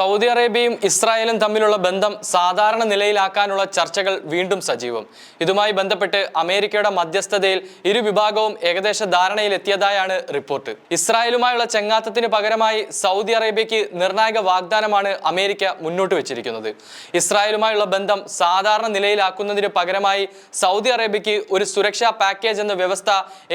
Saudi അറേബ്യയും ഇസ്രായേലും തമ്മിലുള്ള ബന്ധം സാധാരണ നിലയിലാക്കാനുള്ള ചർച്ചകൾ വീണ്ടും സജീവം. ഇതുമായി ബന്ധപ്പെട്ട് അമേരിക്കയുടെ മധ്യസ്ഥതയിൽ ഇരു വിഭാഗവും ഏകദേശ ധാരണയിലെത്തിയതായാണ് റിപ്പോർട്ട്. ഇസ്രായേലുമായുള്ള ചെങ്ങാത്തത്തിന് പകരമായി സൗദി അറേബ്യയ്ക്ക് നിർണായക വാഗ്ദാനമാണ് അമേരിക്ക മുന്നോട്ട് വെച്ചിരിക്കുന്നത്. ഇസ്രായേലുമായുള്ള ബന്ധം സാധാരണ നിലയിലാക്കുന്നതിന് പകരമായി സൗദി അറേബ്യയ്ക്ക് ഒരു സുരക്ഷാ പാക്കേജ് എന്ന വ്യവസ്ഥ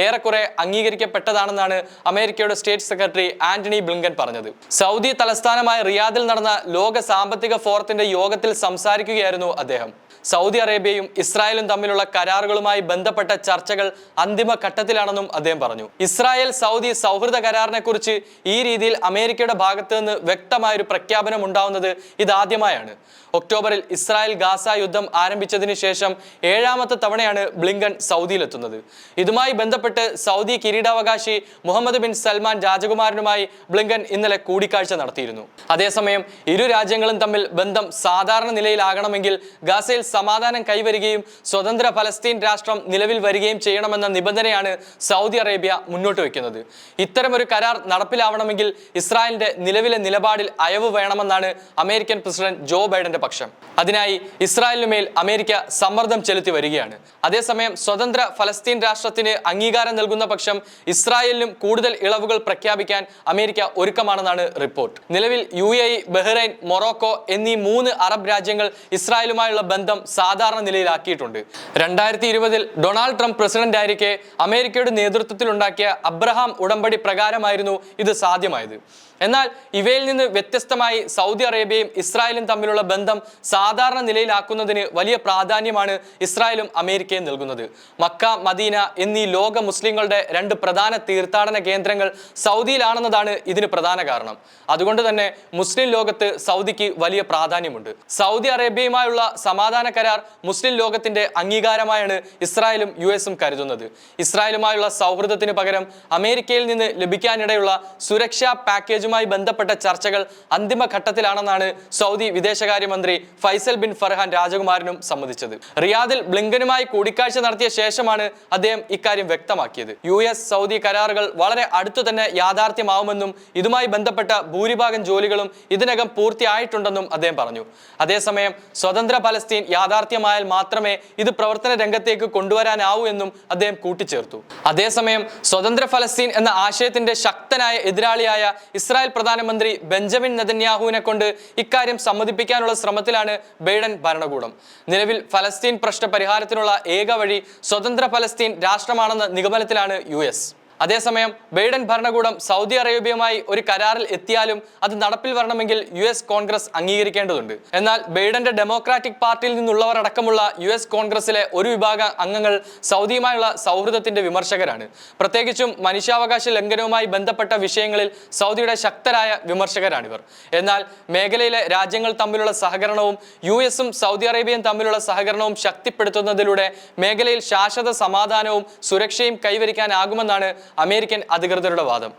ഏറെക്കുറെ അംഗീകരിക്കപ്പെട്ടതാണെന്നാണ് America state secretary Antony Blinken പറഞ്ഞത്. സൗദി തലസ്ഥാനമായ റിയാദിൽ നടന്ന ലോക സാമ്പത്തിക ഫോറത്തിന്റെ യോഗത്തിൽ സംസാരിക്കുകയായിരുന്നു അദ്ദേഹം. സൗദി അറേബ്യയും ഇസ്രായേലും തമ്മിലുള്ള കരാറുകളുമായി ബന്ധപ്പെട്ട ചർച്ചകൾ അന്തിമ ഘട്ടത്തിലാണെന്നും അദ്ദേഹം പറഞ്ഞു. ഇസ്രായേൽ സൗദി സൗഹൃദ കരാറിനെ കുറിച്ച് ഈ രീതിയിൽ അമേരിക്കയുടെ ഭാഗത്ത് നിന്ന് വ്യക്തമായൊരു പ്രഖ്യാപനം ഉണ്ടാവുന്നത് ഇതാദ്യമായാണ്. ഒക്ടോബറിൽ ഇസ്രായേൽ ഗാസ യുദ്ധം ആരംഭിച്ചതിന് ശേഷം ഏഴാമത്തെ തവണയാണ് ബ്ലിങ്കൺ സൗദിയിലെത്തുന്നത്. ഇതുമായി ബന്ധപ്പെട്ട് സൗദി കിരീടാവകാശി മുഹമ്മദ് ബിൻ സൽമാൻ രാജകുമാരനുമായി ബ്ലിങ്കൺ ഇന്നലെ കൂടിക്കാഴ്ച നടത്തിയിരുന്നു. അതേസമയം ഇരു രാജ്യങ്ങളും തമ്മിൽ ബന്ധം സാധാരണ നിലയിലാകണമെങ്കിൽ ഗാസയിൽ സമാധാനം കൈവരികയും സ്വതന്ത്ര ഫലസ്തീൻ രാഷ്ട്രം നിലവിൽ വരികയും ചെയ്യണമെന്ന നിബന്ധനയാണ് സൗദി അറേബ്യ മുന്നോട്ട് വയ്ക്കുന്നത് ഇത്തരമൊരു കരാർ നടപ്പിലാവണമെങ്കിൽ ഇസ്രായേലിന്റെ നിലവിലെ നിലപാടിൽ അയവ് വേണമെന്നാണ് അമേരിക്കൻ പ്രസിഡന്റ് ജോ ബൈഡന്റെ പക്ഷം. അതിനായി ഇസ്രായേലിനുമേൽ അമേരിക്ക സമ്മർദ്ദം ചെലുത്തി വരികയാണ്. അതേസമയം സ്വതന്ത്ര ഫലസ്തീൻ രാഷ്ട്രത്തിന് അംഗീകാരം നൽകുന്ന പക്ഷം ഇസ്രായേലിനും കൂടുതൽ ഇളവുകൾ പ്രഖ്യാപിക്കാൻ അമേരിക്ക ഒരുക്കമാണെന്നാണ് റിപ്പോർട്ട്. നിലവിൽ യു എ ബഹ്റൈൻ മൊറോക്കോ എന്നീ മൂന്ന് അറബ് രാജ്യങ്ങൾ ഇസ്രായേലുമായുള്ള ബന്ധം സാധാരണ നിലയിലാക്കിയിട്ടുണ്ട്. രണ്ടായിരത്തി ഇരുപതിൽ ഡൊണാൾഡ് ട്രംപ് പ്രസിഡന്റ് ആയിരിക്കെ അമേരിക്കയുടെ നേതൃത്വത്തിലുണ്ടാക്കിയ അബ്രഹാം ഉടമ്പടി പ്രകാരമായിരുന്നു ഇത് സാധ്യമായത്. എന്നാൽ ഇവയിൽ നിന്ന് വ്യത്യസ്തമായി സൗദി അറേബ്യയും ഇസ്രായേലും തമ്മിലുള്ള ബന്ധം സാധാരണ നിലയിലാക്കുന്നതിന് വലിയ പ്രാധാന്യമാണ് ഇസ്രായേലും അമേരിക്കയും നൽകുന്നത്. മക്ക മദീന എന്നീ ലോക മുസ്ലിങ്ങളുടെ രണ്ട് പ്രധാന തീർത്ഥാടന കേന്ദ്രങ്ങൾ സൗദിയിലാണെന്നതാണ് ഇതിന് പ്രധാന കാരണം. അതുകൊണ്ട് തന്നെ മുസ്ലിം ലോകത്ത് സൗദിക്ക് വലിയ പ്രാധാന്യമുണ്ട്. സൗദി അറേബ്യയുമായുള്ള സമാധാന കരാർ മുസ്ലിം ലോകത്തിന്റെ അംഗീകാരമായാണ് ഇസ്രായേലും യു എസും കരുതുന്നത്. ഇസ്രായേലുമായുള്ള സൗഹൃദത്തിന് പകരം അമേരിക്കയിൽ നിന്ന് ലഭിക്കാനിടയുള്ള സുരക്ഷാ പാക്കേജുമായി ബന്ധപ്പെട്ട ചർച്ചകൾ അന്തിമഘട്ടത്തിലാണെന്നാണ് സൗദി വിദേശകാര്യമന്ത്രി ഫൈസൽ ബിൻ ഫർഹാൻ രാജകുമാരനും സമ്മതിച്ചത്. റിയാദിൽ ബ്ലിങ്കനുമായി കൂടിക്കാഴ്ച നടത്തിയ ശേഷമാണ് അദ്ദേഹം ഇക്കാര്യം വ്യക്തമാക്കിയത്. യു എസ് സൗദി കരാറുകൾ വളരെ അടുത്തു തന്നെ യാഥാർത്ഥ്യമാവുമെന്നും ഇതുമായി ബന്ധപ്പെട്ട ഭൂരിഭാഗം ജോലികളും ഇതിനകം പൂർത്തിയായിട്ടുണ്ടെന്നും അദ്ദേഹം പറഞ്ഞു. അതേസമയം സ്വതന്ത്ര പലസ്തീൻ യാഥാർത്ഥ്യമായാൽ മാത്രമേ ഇത് പ്രവർത്തന രംഗത്തേക്ക് കൊണ്ടുവരാനാവൂ എന്നും അദ്ദേഹം കൂട്ടിച്ചേർത്തു. അതേസമയം സ്വതന്ത്ര ഫലസ്തീൻ എന്ന ആശയത്തിന്റെ ശക്തനായ എതിരാളിയായ ഇസ്രായേൽ പ്രധാനമന്ത്രി ബെഞ്ചമിൻ നെതന്യാഹുവിനെ കൊണ്ട് ഇക്കാര്യം സമ്മതിപ്പിക്കാനുള്ള ശ്രമത്തിലാണ് ബൈഡൻ ഭരണകൂടം. നിലവിൽ ഫലസ്തീൻ പ്രശ്ന പരിഹാരത്തിനുള്ള ഏക വഴി സ്വതന്ത്ര ഫലസ്തീൻ രാഷ്ട്രമാണെന്ന നിഗമനത്തിലാണ് യു അതേസമയം ബൈഡൻ ഭരണകൂടം സൗദി അറേബ്യയുമായി ഒരു കരാറിൽ എത്തിയാലും അത് നടപ്പിൽ വരണമെങ്കിൽ യു എസ് കോൺഗ്രസ് അംഗീകരിക്കേണ്ടതുണ്ട്. എന്നാൽ ബൈഡന്റെ ഡെമോക്രാറ്റിക് പാർട്ടിയിൽ നിന്നുള്ളവർ അടക്കമുള്ള യു എസ് കോൺഗ്രസിലെ ഒരു വിഭാഗം അംഗങ്ങൾ സൗദിയുമായുള്ള സൗഹൃദത്തിന്റെ വിമർശകരാണ്. പ്രത്യേകിച്ചും മനുഷ്യാവകാശ ലംഘനവുമായി ബന്ധപ്പെട്ട വിഷയങ്ങളിൽ സൗദിയുടെ ശക്തരായ വിമർശകരാണിവർ. എന്നാൽ മേഖലയിലെ രാജ്യങ്ങൾ തമ്മിലുള്ള സഹകരണവും യു എസും സൗദി അറേബ്യയും തമ്മിലുള്ള സഹകരണവും ശക്തിപ്പെടുത്തുന്നതിലൂടെ മേഖലയിൽ ശാശ്വത സമാധാനവും സുരക്ഷയും കൈവരിക്കാനാകുമെന്നാണ് അമേരിക്കൻ അധികൃതരുടെ വാദം.